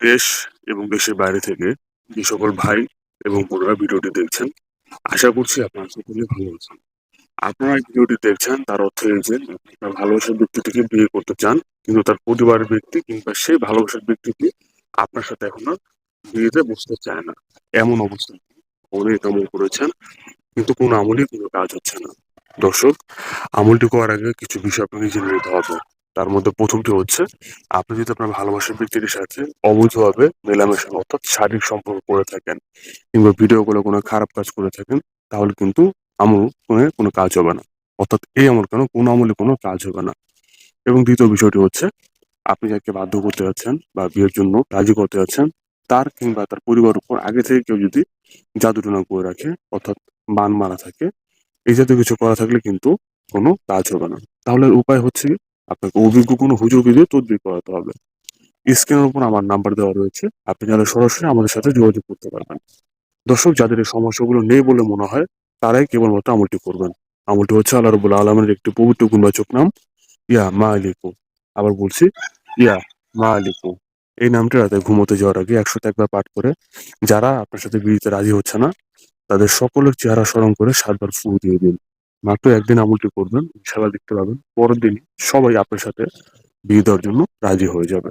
দেশ এবং দেশের বাইরে থেকে যে সকল ভাই এবং বোনেরা ভিডিওটি দেখছেন, আশা করছি আপনারা সকলে ভালো আছেন। আপনারা ভিডিওটি দেখছেন, তার অর্থ এই যে আপনি আপনার ভালোবাসার ব্যক্তিটিকে বিয়ে করতে চান, কিন্তু তার পরিবারের ব্যক্তি কিংবা সেই ভালোবাসার ব্যক্তিটি আপনার সাথে এখনও বিয়েতে বসতে চায় না। এমন অবস্থা অনেক আমল করেছেন, কিন্তু কোনো আমলই কোনো কাজ হচ্ছে না। দর্শক, আমলটি করার আগে কিছু বিষয় আপনাকে জেনে নিতে হবে। তার মধ্যে প্রথমটি হচ্ছে, আপনি যদি আপনার ভালোবাসার ব্যক্তিটির সাথে অবৈধভাবে মেলামেশা অর্থাৎ শারীরিক সম্পর্ক করে থাকেন কিংবা ভিডিও কলে কোনো খারাপ কাজ করে থাকেন, তাহলে কিন্তু আমল করে কোনো কাজ হবে না। অর্থাৎ এই আমল কেন? কোনো আমলে কোনো কাজ হবে না। এবং দ্বিতীয় বিষয়টি হচ্ছে, আপনি যাকে বাধ্য করতে যাচ্ছেন বা বিয়ের জন্য রাজি করতে যাচ্ছেন, তার কিংবা তার পরিবারের উপর আগে থেকে কেউ যদি জাদুটনা করে রাখে, অর্থাৎ বান মারা থাকে, এই জাতীয় কিছু করা থাকলে কিন্তু কোনো কাজ হবে না। তাহলে উপায় হচ্ছে আপনাকে অভিজ্ঞ কোনো হুজুরকে দিয়ে তদবির করাতে হবে। স্ক্রিনের উপর আমার নাম্বার দেওয়া রয়েছে। আপনি যারা সরাসরি আমাদের সাথে যোগাযোগ করতে পারবেন। দর্শক, যাদের এই সমস্যাগুলো নেই বলে মনে হয়, তারাই কেবলমাত্র আমলটি করবেন। আমলটি হচ্ছে আল্লাহ রবুল আলমের একটি পবিত্র গুণবাচক নাম, ইয়া মা আলিকু আবার বলছি, ইয়া মা আলিকু এই নামটি রাতে ঘুমোতে যাওয়ার আগে একশো একবার পাঠ করে, যারা আপনার সাথে বিয়েতে রাজি হচ্ছে না, তাদের সকলের চেহারা স্মরণ করে সাতবার ফু দিয়ে দিন। মাত্র একদিন আমলটি করবেন ইনশাল্লাহ দেখতে পাবেন। পরের দিন সবাই আপনার সাথে বিয়ে দেওয়ার জন্য রাজি হয়ে যাবে।